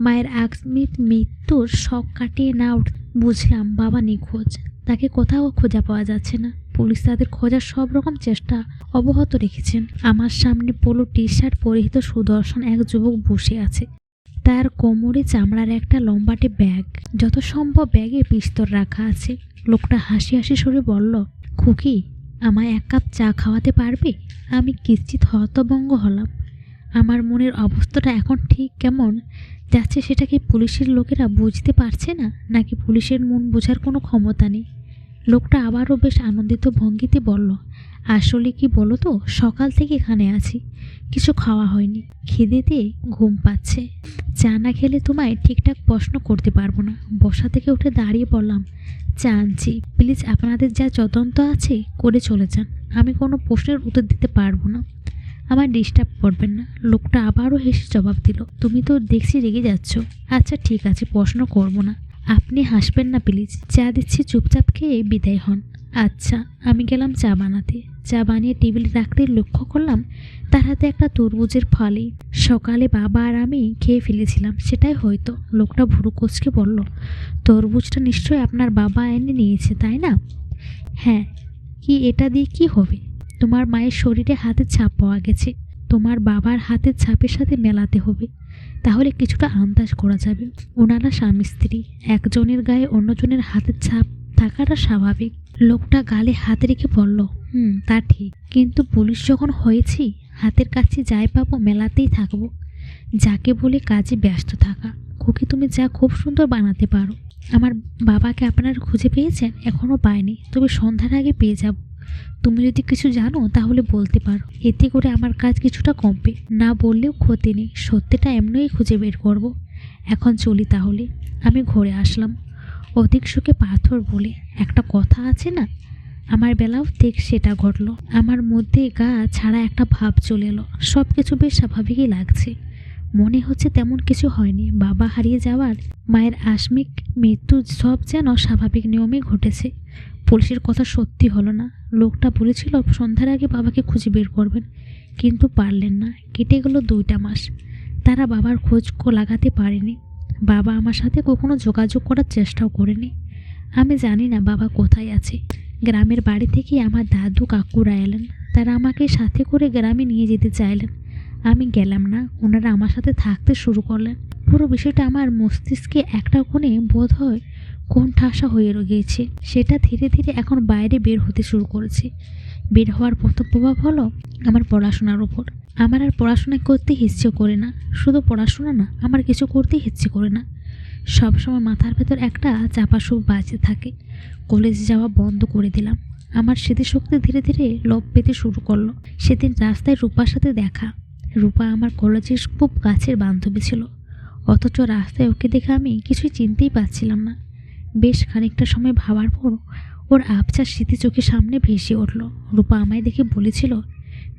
মায়ের আকস্মিক মৃত্যুর শখ কাটিয়ে না উঠ, বুঝলাম বাবা নিখোঁজ। তাকে কোথাও খোঁজা পাওয়া যাচ্ছে না। পুলিশ তাদের খোঁজার সব রকম চেষ্টা অবহত রেখেছেন। আমার সামনে পোলো টি শার্ট পরিহিত সুদর্শন এক যুবক বসে আছে। তার কোমরে চামড়ার একটা লম্বাটে ব্যাগ। যত সম্ভব ব্যাগে পিস্তল রাখা আছে। লোকটা হাসি হাসি সরে বলল, খুকি, আমায় এক কাপ চা খাওয়াতে পারবে? আমি কিঞ্চিত হতভঙ্গ হলাম। আমার মনের অবস্থাটা এখন ঠিক কেমন? যাচ্ছে সেটা কি পুলিশের লোকেরা বুঝতে পারছে না? নাকি পুলিশের মন বোঝার কোনো ক্ষমতা নেই? লোকটা আবারও বেশ আনন্দিত ভঙ্গিতে বলল, আসলে কি বলো তো সকাল থেকে এখানে আছি। কিছু খাওয়া হয়নি। খিদেতে ঘুম পাচ্ছে। চা না খেলে তোমায় ঠিকঠাক প্রশ্ন করতে পারব না। বসা থেকে উঠে দাঁড়িয়ে পড়লাম চা আনছি প্লিজ আপনাদের যা তদন্ত আছে করে চলে যান। আমি কোনো প্রশ্নের উত্তর দিতে পারব না। আমার ডিস্টার্ব করবেন না। লোকটা আবারও হেসে জবাব দিল, তুমি তো দেখছি রেগে যাচ্ছ। আচ্ছা ঠিক আছে, প্রশ্ন করব না। আপনি হাসবেন না প্লিজ চা দিচ্ছি, চুপচাপ খেয়ে বিদায় হন। আচ্ছা আমি গেলাম চা বানাতে। চা বানিয়ে টেবিলে রাখতে লক্ষ্য করলাম তার হাতে একটা তরমুজের ফলে। সকালে বাবা আর আমি খেয়ে ফেলেছিলাম, সেটাই হয়তো। লোকটা ভুরু কোচকে বলল, তরমুজটা নিশ্চয়ই আপনার বাবা এনে নিয়েছে, তাই না? হ্যাঁ কি এটা দিয়ে কি হবে? তোমার মায়ের শরীরে হাতের ছাপ পাওয়া গেছে। তোমার বাবার হাতের ছাপের সাথে মেলাতে হবে। তাহলে কিছুটা আন্দাজ করা যাবে। ওনারা স্বামী স্ত্রী। একজনের গায়ে অন্যজনের হাতের ছাপ থাকাটা স্বাভাবিক। লোকটা গালে হাত রেখে বলল, হুম, তা ঠিক। কিন্তু পুলিশ যখন হয়েছি, হাতের কাছে যাই পাবো মেলাতেই থাকব। যাকে বলে কাজে ব্যস্ত থাকা। খুকি তুমি যা খুব সুন্দর বানাতে পারো। আমার বাবাকে আপনারা খুঁজে পেয়েছেন? এখনও পায়নি তবে সন্ধ্যার আগে পেয়ে যাব। তুমি যদি কিছু জানো, তাহলে বলতে পারো। এতে করে আমার কাজ কিছুটা কমবে। না বললেও ক্ষতি নেই। সত্যিটা এমনিই খুঁজে বের করব। এখন চলি তাহলে। আমি ঘরে আসলাম। অধিক সুখে পাথর বলে, একটা কথা আছে না? আমার বেলাও ঠিক সেটা ঘটলো। আমার মধ্যে গা ছাড়া একটা ভাব চলে এলো। সব কিছু বেশ স্বাভাবিকই লাগছে। মনে হচ্ছে তেমন কিছু হয়নি। বাবা হারিয়ে যাওয়ার, মায়ের আসমিক মৃত্যু সব যেন স্বাভাবিক নিয়মে ঘটেছে। পুলিশের কথা সত্যি হলো না। লোকটা বলেছিল, সন্ধ্যার আগে বাবাকে খুঁজে বের করবেন, কিন্তু পারলেন না। কেটে গেল দুইটা মাস। তারা বাবার খোঁজ লাগাতে পারেনি। বাবা আমার সাথে কখনো যোগাযোগ করার চেষ্টাও করেনি। আমি জানি না বাবা কোথায় আছে। গ্রামের বাড়ি থেকে আমার দাদু, কাকুরা এলেন। তারা আমাকে সাথে করে গ্রামে নিয়ে যেতে চাইলেন। আমি গেলাম না। ওনারা আমার সাথে থাকতে শুরু করলেন। পুরো বিষয়টা আমার মস্তিষ্কে একটা কোণে বোধ হয় কোন ঠাসা হয়ে গিয়েছে সেটা ধীরে ধীরে এখন বাইরে বের হতে শুরু করেছে। বের হওয়ার প্রথম প্রভাব হলো আমার পড়াশোনার উপর। আমার আর পড়াশোনা করতে ইচ্ছে করে না। শুধু পড়াশোনা না, আমার কিছু করতেই ইচ্ছে করে না। সবসময় মাথার ভেতর একটা চাপা সুখ বাজে থাকে। কলেজে যাওয়া বন্ধ করে দিলাম। আমার স্মৃতিশক্তি ধীরে ধীরে লোভ পেতে শুরু করল। সেদিন রাস্তায় রূপার সাথে দেখা। রূপা আমার কলেজের খুব কাছের বান্ধবী ছিল। অথচ রাস্তায় ওকে দেখে আমি কিছুই চিনতেই পারছিলাম না। বেশ খানিকটা সময় ভাবার পর ওর আবছা স্মৃতি চোখের সামনে ভেসে উঠল। রূপা আমায় দেখে বলেছিল,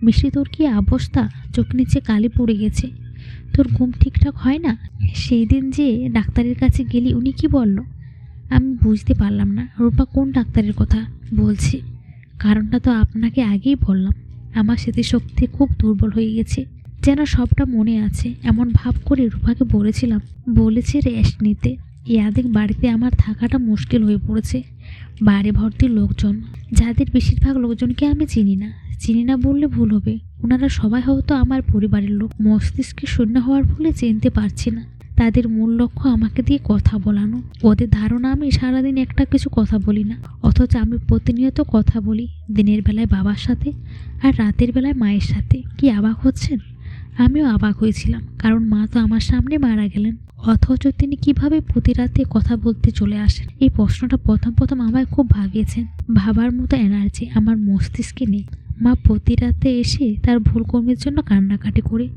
মিষ্টি, তোর কি অবস্থা? চোখ নিচে কালি পড়ে গেছে। তোর ঘুম ঠিকঠাক হয় না? সেই দিন যে ডাক্তারের কাছে গেলি উনি কি বলল? আমি বুঝতে পারলাম না, রূপা কোন ডাক্তারের কথা বলছি। কারণটা তো আপনাকে আগেই বললাম, আমার স্মৃতিশক্তি খুব দুর্বল হয়ে গেছে। যেন সবটা মনে আছে, এমন ভাব করে রূপাকে বলেছিলাম, বলেছে রেস্ট নিতে। ইয়াদিক বাড়িতে আমার থাকাটা মুশকিল হয়ে পড়েছে। বাড়ি ভর্তি লোকজন, যাদের বেশিরভাগ লোকজনকে আমি চিনি না। চিনি না বললে ভুল হবে। ওনারা সবাই হয়তো আমার পরিবারের লোক। মস্তিষ্কে শূন্য হওয়ার ফলে চিনতে পারছি না। তাদের মূল লক্ষ্য আমাকে দিয়ে কথা বলানো। ওদের ধারণা আমি সারাদিন একটা কিছু কথা বলি না। অথচ আমি প্রতিনিয়ত কথা বলি। দিনের বেলায় বাবার সাথে আর রাতের বেলায় মায়ের সাথে। কি অবাক হচ্ছেন? আমিও অবাক হয়েছিলাম, কারণ মা তো আমার সামনে মারা গেলেন। অথচ তিনি কীভাবে প্রতি রাতে কথা বলতে চলে আসেন? এই প্রশ্নটা প্রথম প্রথম আমায় খুব ভাবিয়েছেন ভাবার মতো এনার্জি আমার মস্তিষ্কে নেই। মা প্রতি রাতে এসে তার ভুল কর্মের জন্য কান্নাকাটি করে।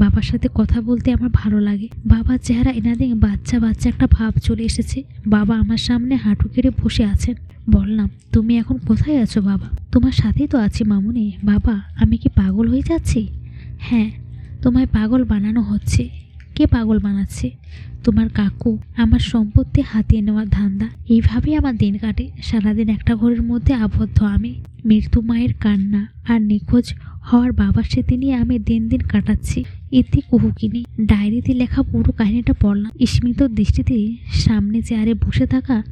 বাবার সাথে কথা বলতে আমার ভালো লাগে। বাবার চেহারা এনাদিন বাচ্চা বাচ্চা একটা ভাব চলে এসেছে। বাবা আমার সামনে হাঁটু কেড়ে বসে আছেন। বললাম, তুমি এখন কোথায় আছো বাবা? তোমার সাথেই তো আছি মামুনি। বাবা, আমি কি পাগল হয়ে যাচ্ছি? হ্যাঁ তোমায় পাগল বানানো হচ্ছে। কে পাগল বানাচ্ছে? তোমার কাকু আমার সম্পত্তি হাতিয়ে নেওয়ার ধান্দা। এইভাবেই আমার দিন কাটে। সারাদিন একটা ঘরের মধ্যে আবদ্ধ আমি। মৃত্যু মায়ের কান্না আর নিখোঁজ হওয়ার বাবার স্মৃতি নিয়ে আমি দিন দিন কাটাচ্ছি। ইতি কুহুকিনি। ডায়েরিতে লেখা পুরো কাহিনীটা পড়লাম। স্মিত দৃষ্টিতে সামনে চেয়ারে বসে থাকা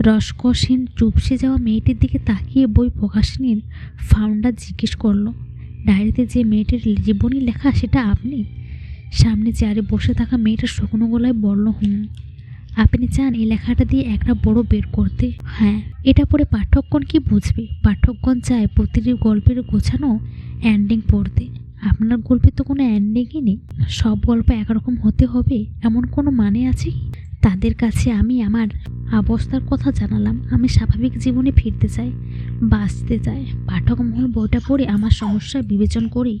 রসকসহীন চুপসে যাওয়া মেয়েটির দিকে তাকিয়ে বই প্রকাশনীর ফাউন্ডার জিজ্ঞেস করল ডায়েরিতে যে মেয়েটির জীবনী লেখা, সেটা আপনি? সামনে চেয়ারে বসে থাকা মেয়েটা শুকনো গলায় বলল, হুম, আপনি চান এই লেখাটা দিয়ে একটা বড় বের করতে? হ্যাঁ এটা পড়ে পাঠকগণ কি বুঝবে? পাঠকগণ চায় প্রতিটি গল্পের গোছানো এন্ডিং পড়তে। আপনার গল্পে তো কোনো এন্ডিংই নেই। সব গল্প একরকম হতে হবে, এমন কোনো মানে আছে তাদের কাছে আমি আমার অবস্থার কথা জানালাম। আমি স্বাভাবিক জীবনে ফিরতে চাই। বাঁচতে চায় পাঠক মহল বইটা পড়ে আমার সমস্যা বিবেচন করে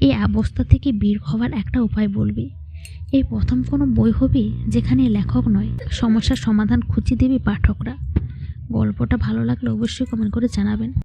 এই অবস্থা থেকে বের হওয়ার একটা উপায় বলবে। এই প্রথম কোনো বই হবে যেখানে লেখক নয়, সমস্যার সমাধান খুঁজে দেবে পাঠকরা। গল্পটা ভালো লাগলে অবশ্যই কমেন্ট করে জানাবেন।